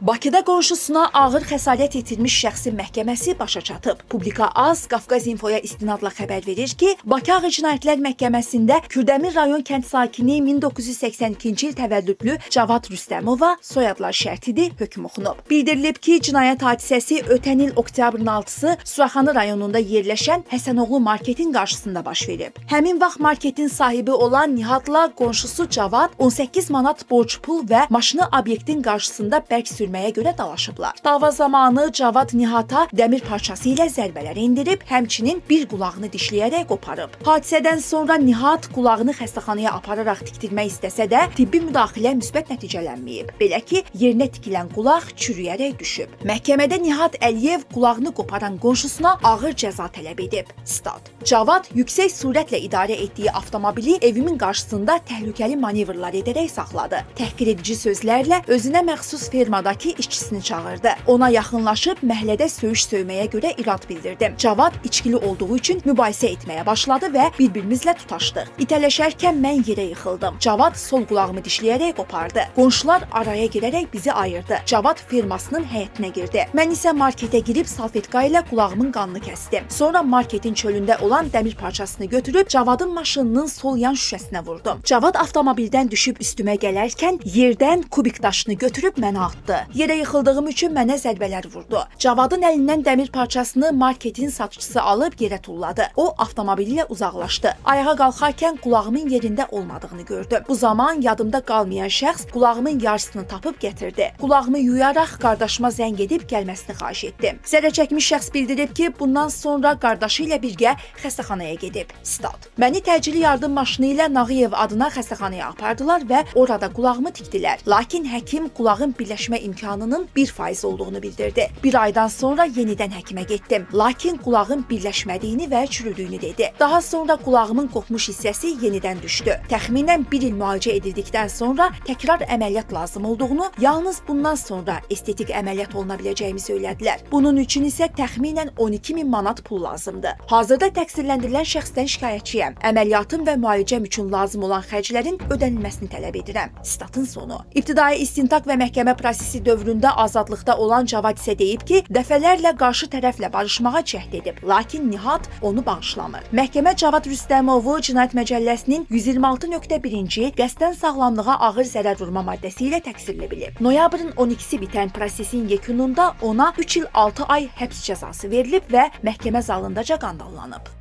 Bakıda qonşusuna ağır xəsarət yetirmiş şəxsin məhkəməsi başa çatıb. Publika Az Qafqaz Infoya istinadla xəbər verir ki, Bakı Ağır Cinayətlər Məhkəməsində Kürdəmir rayon kənd sakini 1982-ci il təvəllüdlü Cavad Rüstəmova soyadlar şərtidir hökm oxunub. Bildirilib ki, cinayət hadisəsi ötən il oktyabrın 6-sı Suraxanı rayonunda yerləşən Həsənoğlu marketin qarşısında baş verib. Həmin vaxt marketin sahibi olan Nihatla qonşusu Cavad 18 manat borc pul və maşını obyektin qarşısında bərk sürməyə görə dalaşıblar. Dava zamanı Cavad Nihata dəmir parçası ilə zərbələr endirib, həmçinin bir qulağını dişləyərək qoparıb. Hadisədən sonra Nihat qulağını xəstəxanaya apararaq tikdirmək istəsə də tibbi müdaxilə müsbət nəticələnməyib. Belə ki, yerinə tikilən qulaq çürüyərək düşüb. Məhkəmədə Nihat Əliyev qulağını qoparan qonşusuna ağır cəza tələb edib. Stat. Cavad yüksək sürətlə idarə etdiyi avtomobili evimin qarşısında təhlükəli manevrlar edərək saxladı. Təhqir edici sözlərlə özünə məxsus fermadakı işçisini çağırdı. Ona yaxınlaşıb məhəllədə söyüş söyməyə görə irad bildirdim. Cavad içkili olduğu üçün mübahisə etməyə başladı və bir-birimizlə tutaşdıq. İtələşərkən mən yerə yıxıldım. Cavad sol qulağımı dişləyərək qopardı. Qonşular araya girərək bizi ayırdı. Cavad firmasının həyətinə girdi. Mən isə marketə girib salfetka ilə qulağımın qanını kəsdim. Sonra marketin çölündə olan dəmir parçasını götürüb Cavadın maşınının sol yan şüşəsinə vurdum. Cavad avtomobildən düşüb üstümə gələrkən yerdən kubik daşını götürüb mənə atdı. Yerə yıxıldığım üçün mənə zərbələr vurdu. Cavadın əlindən dəmir parçasını marketin satıcısı alıb yerə tulladı. O avtomobili ilə uzaqlaşdı. Ayağa qalxarkən qulağımın yerində olmadığını gördüm. Bu zaman yadımda qalmayan şəxs qulağımın yarısını tapıb gətirdi. Qulağımı yuyaraq qardaşıma zəng edib gəlməsini xahiş etdim. Zərər çəkmiş şəxs bildirib ki, bundan sonra qardaşı ilə birgə xəstəxanaya gedib. Stat. Məni təcili yardım maşını ilə Nağıyev adına xəstəxanaya apardılar və orada qulağımı tikdilər. Lakin həkim qulağın birləşmə imkanının 1% olduğunu bildirdi. Bir aydan sonra yenidən həkimə getdim. Lakin qulağın birləşmədiyini və çürüdüyünü dedi. Daha sonra qulağımın qopmuş hissəsi yenidən düşdü. Təxminən 1 il müalicə edildikdən sonra təkrar əməliyyat lazım olduğunu, yalnız bundan sonra estetik əməliyyat oluna biləcəyimi söylədilər. Bunun üçün isə təxminən 12 min manat pul lazımdır. Hazırda təqsirləndirilən şəxsdən şikayətçiyəm. Əməliyyatım və müalicəm üçün lazım olan xərclərin ödənilməsini tələb edirəm. Statın sonu. İbtidai istintaq və məhkəmə prosesi dövründə azadlıqda olan Cavad isə deyib ki, dəfələrlə qarşı tərəflə barışmağa cəhd edib, lakin Nihat onu bağışlamır. Məhkəmə Cavad Rüstəmovu Cinayət Məcəlləsinin 126.1-ci qəsdən sağlamlığa ağır zərər vurma maddəsi ilə təqsirli bilib. Noyabrın 12-si bitən prosesin yekununda ona 3 il 6 ay həbs cəzası verilib və məhkəmə zalındaca qandallanıb.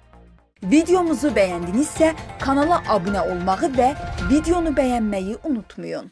Videomuzu bəyəndinizsə kanala abunə olmağı və videonu bəyənməyi unutmayın.